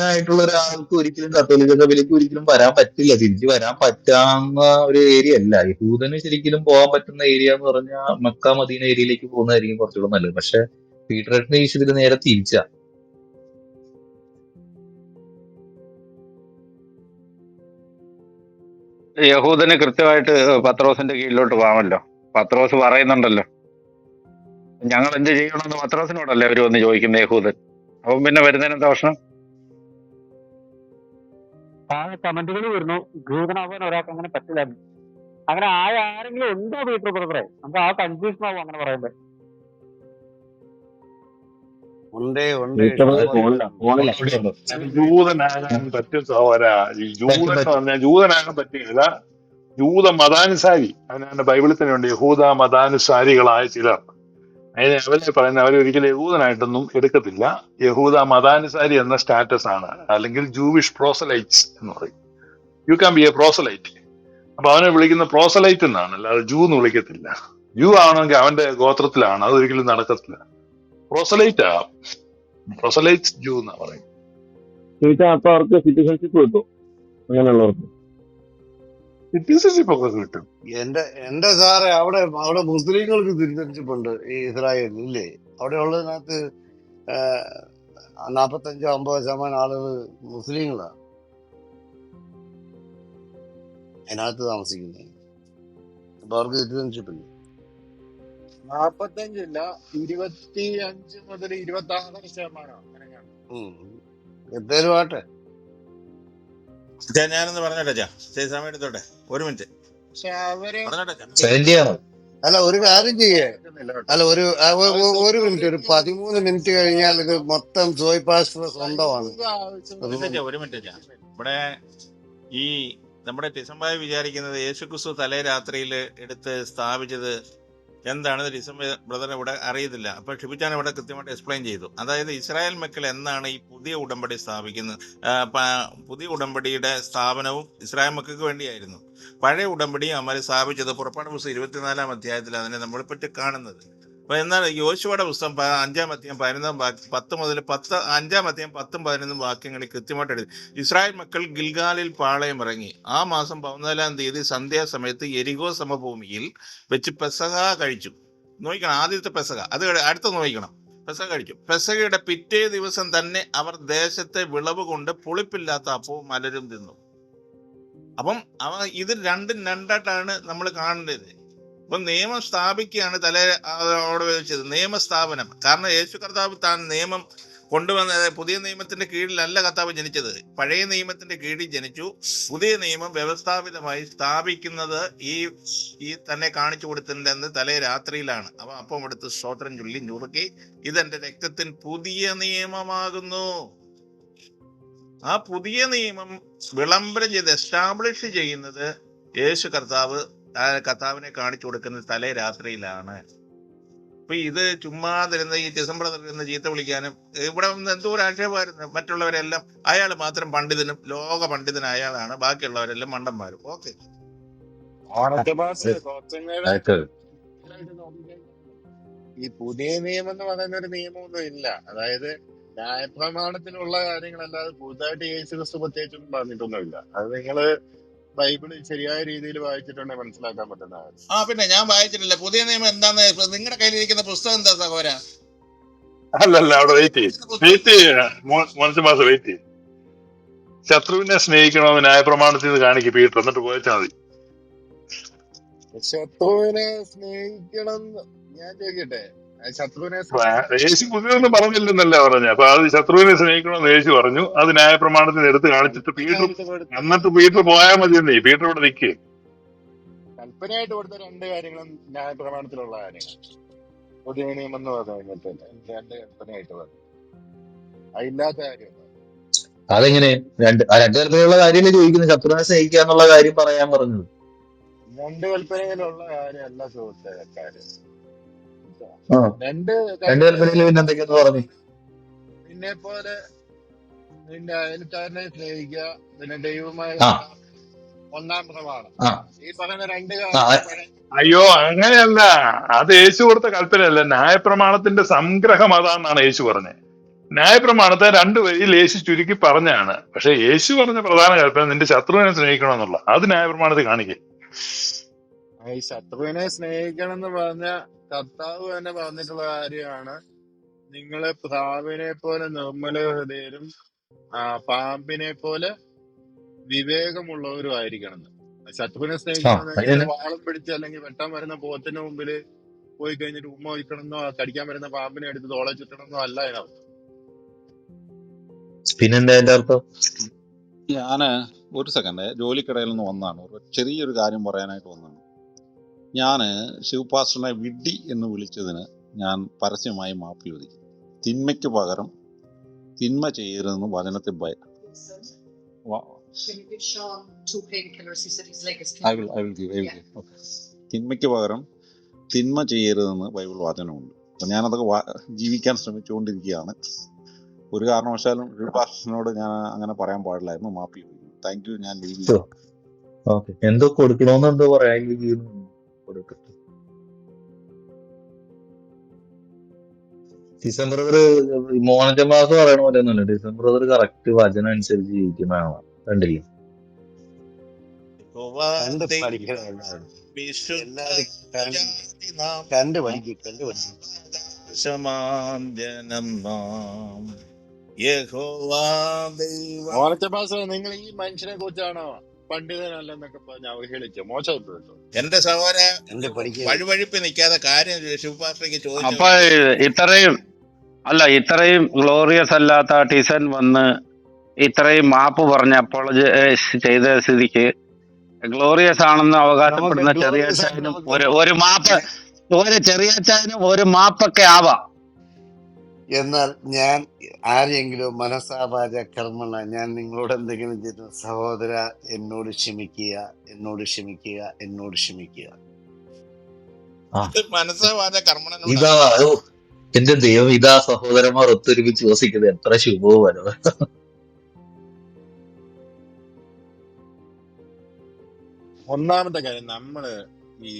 യഹൂദനായിട്ടുള്ള ഒരാൾക്ക് ഒരിക്കലും കത്തോലിക്ക സഭയിലേക്ക് ഒരിക്കലും വരാൻ പറ്റില്ല. തിരിച്ചു വരാൻ പറ്റാവുന്ന ഒരു ഏരിയ അല്ല. യഹൂദന് ശരിക്കും പോകാൻ പറ്റുന്ന ഏരിയ എന്ന് പറഞ്ഞാൽ മക്ക മദീന ഏരിയയിലേക്ക് പോകുന്നതായിരിക്കും കുറച്ചുകൂടെ നല്ലത്. പക്ഷെ പീറ്ററേറ്റിന്റെ വിഷയത്തിൽ നേരെ തിരിച്ച. യഹൂദന് കൃത്യമായിട്ട് പത്രോസിന്റെ കീഴിലോട്ട് പോകാമല്ലോ. പത്രോസ് പറയുന്നുണ്ടല്ലോ. ഞങ്ങൾ എന്ത് ചെയ്യണമെന്ന് പത്രോസിനോടല്ലേ അവർ വന്ന് ചോദിക്കുന്നത് യഹൂദൻ? അപ്പം പിന്നെ വരുന്നതിനെന്താ പ്രശ്നം? താഴെ കമന്റുകൾ വരുന്നു. ജൂതനാവാൻ ഒരാൾക്ക് അങ്ങനെ പറ്റില്ല അങ്ങനെ ആയ ആരെങ്കിലും ഉണ്ടോ പീറ്റർ ബ്രദറെ നമുക്ക് ആ കൺഫ്യൂഷൻ ആവും അങ്ങനെ പറയുമ്പോ. ഉണ്ടേ ഉണ്ടേ. പീറ്റർ ഇഷ്ടംപോലെ ഫോണില ഉണ്ട്. ഫോണില. ജൂതനാകാൻ പറ്റും സഹോദര. ജൂതൻ എന്ന് പറ്റും പറഞ്ഞാൽ ജൂതനാകാൻ പറ്റുകയില്ല ജൂത മതാനുസാരി. അതിനെ ബൈബിളിൽ തന്നെ ഉണ്ട് യഹൂദ മതാനുസാരികളായ ചിലർ. അതിനെ അവരെ പറയുന്ന അവർ ഒരിക്കലും യഹൂദനായിട്ടൊന്നും എടുക്കത്തില്ല. യഹൂദ മതാനുസാരി എന്ന സ്റ്റാറ്റസ് ആണ്. അല്ലെങ്കിൽ ജൂവിഷ് പ്രോസലൈറ്റ്സ് എന്ന് പറയും. You can be a proselyte അപ്പൊ അവനെ വിളിക്കുന്ന പ്രോസലൈറ്റ് എന്നാണ്. അല്ലാതെ ജൂ എന്ന് വിളിക്കത്തില്ല. ജൂ ആണെങ്കിൽ അവന്റെ ഗോത്രത്തിലാണ്. അതൊരിക്കലും നടക്കത്തില്ല. പ്രോസലൈറ്റ് ആ പ്രോസലൈറ്റ് ജൂ എന്നാ പറയും അപ്പൊ അവർക്ക് സിറ്റിസൺഷിപ്പ് കിട്ടും. അങ്ങനെയുള്ളവർക്ക്. സിറ്റിസൺഷിപ്പ് ഒക്കെ കിട്ടും. എന്റെ എന്റെ സാറേ അവിടെ അവിടെ മുസ്ലിങ്ങൾക്ക് സിറ്റിസൺഷിപ്പ് ഉണ്ട് ഈ ഇസ്രായേലിൽ ഇല്ലേ? അവിടെ ഉള്ളതിനകത്ത് നാപ്പത്തഞ്ചോ അമ്പത് ശതമാനം ആളുകൾ മുസ്ലിങ്ങളാണ് അതിനകത്ത് താമസിക്കുന്നത് അപ്പൊ അവർക്ക് സിറ്റിസൺഷിപ്പ് ഇല്ല? നാപ്പത്തഞ്ചില്ല ഇരുപത്തി അഞ്ച് മുതൽ ഇരുപത്തി ആറ് ശതമാനം. എന്തേലും ആട്ടെ ഞാനൊന്ന് പറഞ്ഞോട്ടെ ചാ. ശരി സമയം എടുത്തോട്ടെ. ഒരു മിനിറ്റ്. പക്ഷെ അവർ പറഞ്ഞോട്ടെ അല്ല ഒരു കാര്യം ചെയ്യേ. അല്ല ഒരു ആ, ഒ- അത് ഒ- ഒരു മിനിറ്റ് ഒരു പതിമൂന്ന് മിനിറ്റ് കഴിഞ്ഞാൽ ഇത് മൊത്തം സോയ് പാസ്റ്റർ സ്വന്തമാണ്. ഒരു മിനിറ്റ് ഇവിടെ ഈ നമ്മുടെ ടിസംബായി വിചാരിക്കുന്നത് യേശുക്രിസ്തു തലേ രാത്രിയിൽ എടുത്ത് സ്ഥാപിച്ചത് എന്താണ് ഡിസംബർ ബ്രദർ ഇവിടെ അറിയത്തില്ല. അപ്പൊ ഷിബിച്ചാൻ ഇവിടെ കൃത്യമായിട്ട് എക്സ്പ്ലെയിൻ ചെയ്തു. അതായത് ഇസ്രായേൽ മക്കൾ എന്നാണ് ഈ പുതിയ ഉടമ്പടി സ്ഥാപിക്കുന്നത്. പുതിയ ഉടമ്പടിയുടെ സ്ഥാപനവും ഇസ്രായേൽ മക്കൾക്ക് വേണ്ടിയായിരുന്നു. പഴയ ഉടമ്പടി അമ്മ സ്ഥാപിച്ചത് പുറപ്പാട് പുസ്തകം ഇരുപത്തിനാലാം അധ്യായത്തിൽ അതിനെ നമ്മളിപ്പറ്റി കാണുന്നത്. അപ്പൊ എന്നാൽ യോശുവയുടെ പുസ്തകം അഞ്ചാം അധ്യായം പതിനൊന്നാം പത്ത് മുതൽ പത്ത് അഞ്ചാം അധ്യായം പത്തും പതിനൊന്നും വാക്യങ്ങളിൽ കൃത്യമായിട്ട് എഴുതി. ഇസ്രായേൽ മക്കൾ ഗിൽഗാലിൽ പാളയം ഇറങ്ങി. ആ മാസം പതിനാലാം തീയതി സന്ധ്യാസമയത്ത് എരിഗോ സമഭൂമിയിൽ വെച്ച് പെസഹ കഴിച്ചു. നോക്കണം ആദ്യത്തെ പെസക അത് അടുത്ത് നോക്കണം. പെസഹ കഴിച്ചു പെസകയുടെ പിറ്റേ ദിവസം തന്നെ അവർ ദേശത്തെ വിളവ് കൊണ്ട് പുളിപ്പില്ലാത്ത അപ്പവും മലരും തിന്നു. അപ്പം അവ ഇത് രണ്ടും രണ്ടായിട്ടാണ് നമ്മൾ കാണേണ്ടത്. അപ്പൊ നിയമം സ്ഥാപിക്കുകയാണ് തല അവിടെ വെച്ചത് നിയമസ്ഥാപനം. കാരണം യേശു കർത്താവ് താൻ നിയമം കൊണ്ടുവന്ന പുതിയ നിയമത്തിന്റെ കീഴിലല്ല കർത്താവ് ജനിച്ചത്. പഴയ നിയമത്തിന്റെ കീഴിൽ ജനിച്ചു. പുതിയ നിയമം വ്യവസ്ഥാപിതമായി സ്ഥാപിക്കുന്നത് ഈ ഈ തന്നെ കാണിച്ചു കൊടുത്തിട്ടുണ്ടെന്ന് തലേ രാത്രിയിലാണ്. അപ്പൊ അപ്പം എടുത്ത് സ്തോത്രം ചൊല്ലി ഞുറുക്കി ഇതെന്റെ രക്തത്തിൻ പുതിയ നിയമമാകുന്നു. ആ പുതിയ നിയമം വിളംബരം ചെയ്ത് എസ്റ്റാബ്ലിഷ് ചെയ്യുന്നത് യേശു കർത്താവ് കർത്താവിനെ കാണിച്ചു കൊടുക്കുന്ന തലേ രാത്രിയിലാണ്. അപ്പൊ ഇത് ചുമ്മാ ചുമ്മാതിരുന്ന ഈ ഡിസംബർ തരുന്ന ചീത്ത വിളിക്കാനും ഇവിടെ വന്ന് എന്തോ ഒരു ആക്ഷേപമായിരുന്നു. മറ്റുള്ളവരെല്ലാം അയാൾ മാത്രം പണ്ഡിതനും ലോക പണ്ഡിതനായ അയാളാണ് ബാക്കിയുള്ളവരെല്ലാം മണ്ടന്മാരും. ഓക്കെ. ഈ പുതിയ നിയമം എന്ന് പറയുന്ന ഒരു നിയമമൊന്നും ഇല്ല. അതായത് ന്യായപ്രമാണത്തിലുള്ള കാര്യങ്ങളല്ലാതെ പുതുതായിട്ട് യേശു ക്രിസ്തു പ്രത്യേകിച്ചൊന്നും പറഞ്ഞിട്ടൊന്നുമില്ല. അത് നിങ്ങൾ ബൈബിൾ ശരിയായ രീതിയിൽ വായിച്ചിട്ടുണ്ടെങ്കിൽ മനസ്സിലാക്കാൻ പറ്റുന്ന ആ പിന്നെ ഞാൻ വായിച്ചിട്ടില്ല. പുതിയ നിയമം എന്താന്ന് നിങ്ങളുടെ കയ്യിൽ കയ്യിലിരിക്കുന്ന പുസ്തകം എന്താ സഹോര അല്ലല്ല അവിടെ വെയിറ്റ് ചെയ്യും. വെയിറ്റ് ചെയ്യുക മോനസ് മാസം വെയിറ്റ് ചെയ്യും. ശത്രുവിനെ സ്നേഹിക്കണമെന്ന് ന്യായപ്രമാണത്തിൽ നിന്ന് കാണിക്കും പീട്ടർ എന്നിട്ട് പോയച്ചാൽ മതി. ശത്രുവിനെ സ്നേഹിക്കണം ഞാൻ ചോദിക്കട്ടെ? ശത്രുവിനെ യേശു പുതിയൊന്നും പറഞ്ഞില്ലെന്നല്ല പറഞ്ഞ അപ്പൊ അത് ശത്രുവിനെ സ്നേഹിക്കണമെന്ന് യേശു പറഞ്ഞു. അത് ന്യായ പ്രമാണത്തിന് എടുത്ത് കാണിച്ചിട്ട് പീറ്റർ എന്നിട്ട് പീറ്റർ പോയാൽ മതി എന്നേ പീറ്റർ ഇവിടെ നിൽക്കേ. കൽപ്പനയായിട്ട് കൊടുത്ത രണ്ട് കാര്യങ്ങളും ന്യായ പ്രമാണത്തിലുള്ള കാര്യങ്ങൾ പുതിയ നിയമം എന്ന് പറഞ്ഞിട്ട് രണ്ട് കൽപ്പനയായിട്ട് പറഞ്ഞു. അതില്ലാത്ത കാര്യം. അതെങ്ങനെ? രണ്ട് ആ രണ്ട് കൽപ്പനയുള്ള കാര്യമല്ലേ ചോദിക്കുന്നു ശത്രുവിനെ സ്നേഹിക്കുക എന്നുള്ള കാര്യം പറയാൻ പറഞ്ഞത്. രണ്ട് കൽപ്പനയിലുള്ള കാര്യമല്ല സുഹൃത്തെ കാര്യം. ആ. രണ്ട് കൽപ്പനയിൽ പിന്നെ എന്തൊക്കെയാന്ന് പറഞ്ഞു. നിന്നെ പോലെ നിന്റെ അയൽക്കാരനെ സ്നേഹിക്കുക പിന്നെ ദൈവമായ ആ. ഒന്നാം പ്രമാണം. ആ. ഈ പറയുന്ന രണ്ട് ആ കാര്യം പഴയ അയ്യോ അങ്ങനെയല്ല. അത് യേശു കൊടുത്ത കൽപ്പനയല്ല. ന്യായപ്രമാണത്തിന്റെ സംഗ്രഹം അതാന്നാണ് യേശു പറഞ്ഞത്. ന്യായപ്രമാണത്തെ രണ്ടു വരിയിൽ യേശു ചുരുക്കി പറഞ്ഞാണ് പക്ഷെ യേശു പറഞ്ഞ പ്രധാന കൽപ്പന നിന്റെ ശത്രുവിനെ സ്നേഹിക്കണമെന്നുള്ള. അത് ന്യായപ്രമാണത്തിൽ കാണിക്കേ. ഈ ശത്രുവിനെ സ്നേഹിക്കണം എന്ന് പറഞ്ഞ കർത്താവ് തന്നെ പറഞ്ഞിട്ടുള്ള കാര്യമാണ്. നിങ്ങളെ പ്രാവിനെ പോലെ നിർമ്മല ഹൃദയരും ആ പാമ്പിനെ പോലെ വിവേകമുള്ളവരും ആയിരിക്കണം. എന്ന്. ശത്രുവിനെ സ്നേഹിക്കണം വാളം പിടിച്ച് അല്ലെങ്കിൽ വെട്ടാൻ വരുന്ന പോത്തിന്റെ മുമ്പിൽ പോയി കഴിഞ്ഞിട്ട് ഉമ്മ വയ്ക്കണമെന്നോ കടിക്കാൻ വരുന്ന പാമ്പിനെ എടുത്ത് തോളെ ചുറ്റണമെന്നോ അല്ല അതിനർത്ഥം പിന്നെന്താ എന്റെ അർത്ഥം? ഞാൻ ഒരു സെക്കൻഡ് ജോലിക്കിടയിൽ നിന്ന് വന്നാണ് ഒരു ചെറിയൊരു കാര്യം പറയാനായിട്ട് വന്നതാണ്. ഞാൻ ശിവപാസ്റ്ററിനെ വിഡ്ഢി എന്ന് വിളിച്ചതിന് ഞാൻ പരസ്യമായി മാപ്പ് ചോദിക്കും തിന്മയ്ക്ക് പകരം തിന്മ ചെയ്യരുതെന്ന് വചനത്തിൽ ഭയം തിന്മയ്ക്ക് പകരം തിന്മ ചെയ്യരുതെന്ന് ബൈബിൾ വചനമുണ്ട്. അപ്പം ഞാനതൊക്കെ ജീവിക്കാൻ ശ്രമിച്ചുകൊണ്ടിരിക്കുകയാണ്. ഒരു കാരണവശാലും ശിവപാസ്റ്ററിനോട് ഞാൻ അങ്ങനെ പറയാൻ പാടില്ലായിരുന്നു. മാപ്പ് ചോദിക്കുന്നു. താങ്ക് യു ഞാൻ ലീവ് എന്തോ കൊടുക്കണോന്ന് എന്തോ പറയാൻ കൊടുക്കട്ടെ. ഡിസംബർ മോഹനജ മാസം പറയണ പോലെ ഒന്നുമില്ല. ഡിസംബർ ഒരു കറക്റ്റ് വചനം അനുസരിച്ച് ജീവിക്കുന്നതാണ് കണ്ടില്ലേ? നിങ്ങൾ ഈ മനുഷ്യനെ കുറിച്ചാണോ? പണ്ഡിതനല്ലെന്നൊക്കെ പറഞ്ഞ് അവഹേളിച്ചു മോശം കേട്ടോ. എന്റെ സഹോദര കണ്ട് പഠിക്കുക? വഴുവഴുപ്പ് നിൽക്കാതെ കാര്യം ശിവപാത്രയ്ക്ക് ചോദിച്ചു അപ്പൊ ഇത്രയും അല്ല ഇത്രയും ഗ്ലോറിയസ് അല്ലാത്ത ടിസൻ വന്ന് ഇത്രയും മാപ്പ് പറഞ്ഞ് അപ്പോളജൈസ് ചെയ്ത സ്ഥിതിക്ക് ഗ്ലോറിയസ് ആണെന്ന് അവകാശപ്പെടുന്ന ചെറിയ ഒരു ഒരു മാപ്പ് ഒരു ചെറിയച്ചായനും ഒരു മാപ്പൊക്കെ ആവാം. എന്നാൽ ഞാൻ ആരെങ്കിലും മനസാവാച കർമ്മണ ഞാൻ നിങ്ങളോട് എന്തെങ്കിലും ചെയ്തു സഹോദര എന്നോട് ക്ഷമിക്കുക എന്നോട് ക്ഷമിക്കുക എന്നോട് ക്ഷമിക്കുക. ഇതാ എന്റെ ദൈവം ഇതാ സഹോദരന്മാർ ഒത്തൊരുമിച്ച് വസിക്കുന്നത്. എത്ര ശുഭവും വരവ് ഒന്നാമത്തെ കാര്യം നമ്മൾ ഈ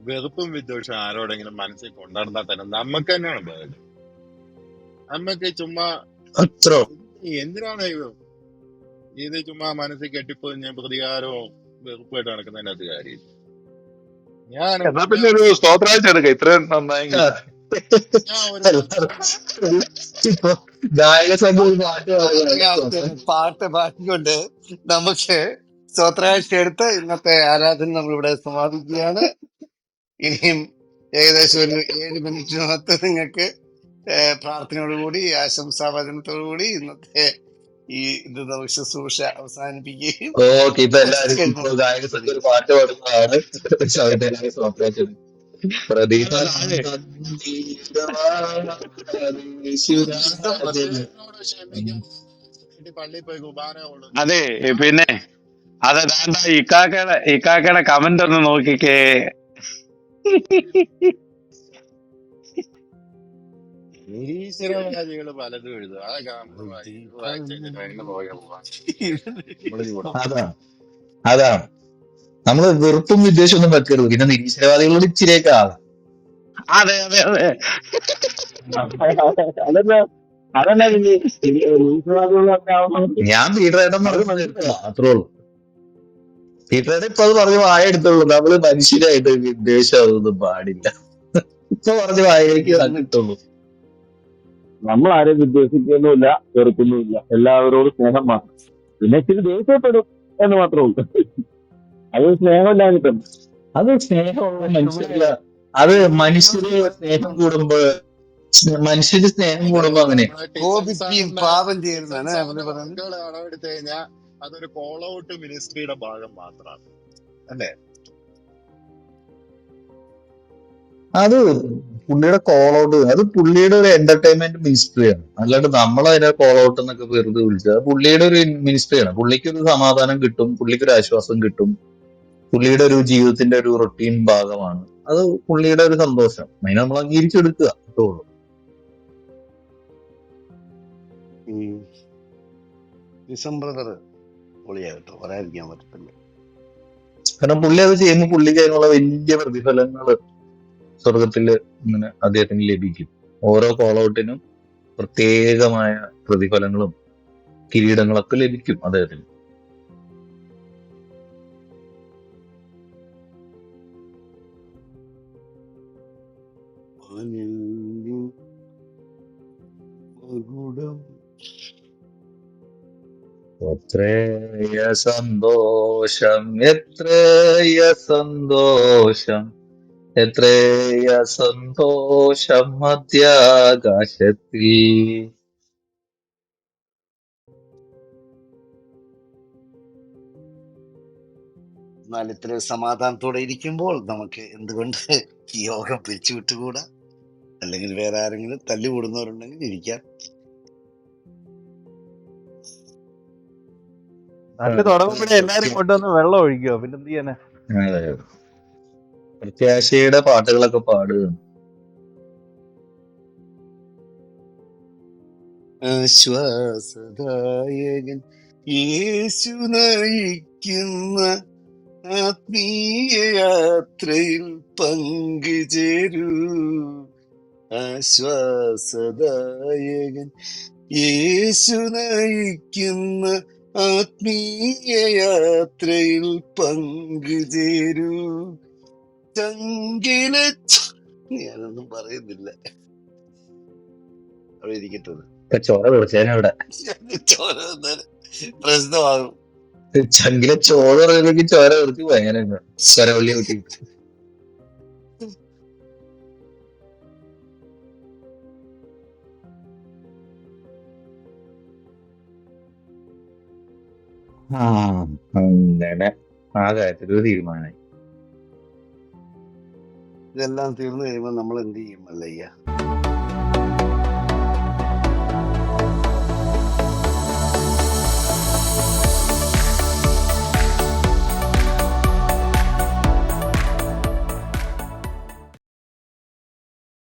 വെറുപ്പും വിദ്വേഷവും ആരോടെങ്കിലും മനസ്സിൽ കൊണ്ടുനടന്നാൽ തന്നെ നമുക്ക് തന്നെയാണ് ബേഡ് നമുക്ക് ചുമ്മാ അത്ര? ഈ എന്തിനാണ് ഇത്? ഇത് ചുമ്മാ മനസ്സിൽ ഞാൻ പ്രതികാരവും വെറുപ്പായിട്ട് നടക്കുന്നതിനകത്ത് കാര്യം ഞാൻ എന്നാ പിന്നെ ഒരു സ്തോത്രാഴ്ച എടുക്കാം. ഇത്രയും നന്നായി. ഗായക പാട്ട് പാട്ടിക്കൊണ്ട് പാട്ട് നമുക്ക് സ്വത്രാഴ്ച എടുത്ത് ഇന്നത്തെ ആരാധന നമ്മൾ ഇവിടെ സമാപിക്കുകയാണ്. ഇനിയും ഏകദേശം ഒരു ഏഴ് മിനിറ്റിനകത്ത് നിങ്ങൾക്ക് പ്രാർത്ഥനയോടുകൂടി ആശംസാവചനത്തോടുകൂടി ഇന്നത്തെ ഈ ഇത് നമുക്ക് ശുശ്രൂഷ അവസാനിപ്പിക്കുകയും ഓക്കെ. ഇപ്പൊ എല്ലാവരും ഒരു പാട്ട് പാടുന്നതാണ്. അതെ പിന്നെ അത് ഇക്കാക്കയുടെ ഇക്കാക്കയുടെ കമന്റ് ഒന്ന് നോക്കിക്കേ. നിരീശ്വരവാദികൾ പലതും എഴുതും. അതൊക്കെ നമ്മൾ വായിച്ചു അതിന്റെ പുറകെ പോവാം നമ്മളിത് വിടാം അതാണ് അതാണ് നമ്മൾ വെറുപ്പും വിദ്വേഷം ഒന്നും വെക്കരുത്. പിന്നെ നിരീശ്വരവാദികളോട് ഇച്ചിരിയൊക്കെ ആകാം അതെ അതെ അതെ. അതന്നെ അതന്നെ ഞാൻ പീറ്ററേട്ടൻ പറഞ്ഞു അത്രേ ഉള്ളൂ. പീറ്ററേട്ടൻ ഇപ്പൊ അത് പറഞ്ഞ് വായ എടുത്തുള്ളൂ. നമ്മൾ മനുഷ്യരായിട്ട് വിദ്വേഷം അതൊന്നും പാടില്ല. ഇപ്പൊ പറഞ്ഞ് വായയ്ക്ക് കിട്ടുള്ളൂ നമ്മൾ ആരെയും വിദ്വേഷിക്കുന്നുമില്ല ചെറുക്കുന്നുമില്ല എല്ലാവരോടും സ്നേഹം മാത്രം. പിന്നെ ഇച്ചിരി ദേഷ്യപ്പെടും എന്ന് മാത്രമേ ഉള്ളൂ. അത് സ്നേഹമില്ലാഞ്ഞിട്ടുണ്ട് അത് സ്നേഹമുള്ള മനുഷ്യരില്ല. അത് മനുഷ്യര് സ്നേഹം കൂടുമ്പോ മനുഷ്യര് സ്നേഹം കൂടുമ്പോ അങ്ങനെ. കോപിക്കുകയും പാപം ചെയ്യുന്നതാണ് അവർ പറയുന്നത്. അളവെടുത്തു കഴിഞ്ഞാൽ അതൊരു കോൾ ഔട്ട് മിനിസ്ട്രിയുടെ ഭാഗം മാത്രമാണ്. അല്ലേ? അത് പുള്ളിയുടെ കോൾ ഔട്ട് അത് പുള്ളിയുടെ ഒരു എന്റർടൈൻമെന്റ് മിനിസ്ട്രിയാണ് അല്ലാണ്ട് നമ്മൾ അതിനെ കോൾ ഔട്ട് എന്നൊക്കെ വെറുതെ വിളിച്ചത്. പുള്ളിയുടെ ഒരു മിനിസ്ട്രിയാണ് പുള്ളിക്ക് ഒരു സമാധാനം കിട്ടും പുള്ളിക്ക് ഒരു ആശ്വാസം കിട്ടും. പുള്ളിയുടെ ഒരു ജീവിതത്തിന്റെ ഒരു റൊട്ടീൻ ഭാഗമാണ്. അത് പുള്ളിയുടെ ഒരു സന്തോഷം. അതിനെ നമ്മൾ അംഗീകരിച്ചെടുക്കുക അത്രേ ഉള്ളൂ. ഉം. ഡിസംബർ പൊളിയാകട്ടോ പറയാതിരിക്കാൻ പറ്റത്തില്ല. കാരണം പുള്ളി അത് ചെയ്യുമ്പോൾ പുള്ളിക്ക് അതിനുള്ള വലിയ പ്രതിഫലങ്ങൾ സ്വർഗത്തിൽ ഇങ്ങനെ അദ്ദേഹത്തിന് ലഭിക്കും. ഓരോ കോൾ ഔട്ടിനും പ്രത്യേകമായ പ്രതിഫലങ്ങളും കിരീടങ്ങളൊക്കെ ലഭിക്കും അദ്ദേഹത്തിന്. എത്രയ സന്തോഷം എത്രയ സന്തോഷം. എത്രയ സന്തോഷം മധ്യാകാശത്തിൽ? എന്നാൽ ഇത്ര സമാധാനത്തോടെ ഇരിക്കുമ്പോൾ നമുക്ക് എന്തുകൊണ്ട് ഈ യോഗം പിരിച്ചു വിട്ടുകൂടാ അല്ലെങ്കിൽ വേറെ ആരെങ്കിലും തല്ലുകൂടുന്നവരുണ്ടെങ്കിൽ ഇരിക്കാം. നല്ല തുടങ്ങുമ്പോഴേ എല്ലാരും കൊണ്ടുവന്ന് വെള്ളം ഒഴിക്കുക പിന്നെ എന്ത് ചെയ്യാനാ. പ്രത്യാശയുടെ പാട്ടുകളൊക്കെ പാടുകയാണ് ആശ്വാസദായകൻ യേശു നയിക്കുന്ന ആത്മീയ യാത്രയിൽ പങ്കുചേരൂ ആശ്വാസദായകൻ യേശു നയിക്കുന്ന ആത്മീയ യാത്രയിൽ പങ്കുചേരൂ ചങ്കില ഞാനൊന്നും പറയുന്നില്ല. അവിടെ ഇരിക്കട്ടെ ചോര തീർച്ചയായും ചോര പ്രശ്നമാകും. ചങ്കിലെ ചോര പറയുമ്പോഴേക്കും ചോര തീർച്ച് ഭയങ്കര കരവള്ളി കൂട്ടി ആ അങ്ങനെ ആ കാര്യത്തിൽ ഒരു തീരുമാനമായി ഇതെല്ലാം തീർന്നു കഴിയുമ്പോൾ നമ്മൾ എന്ത് ചെയ്യും അല്ലയ്യ?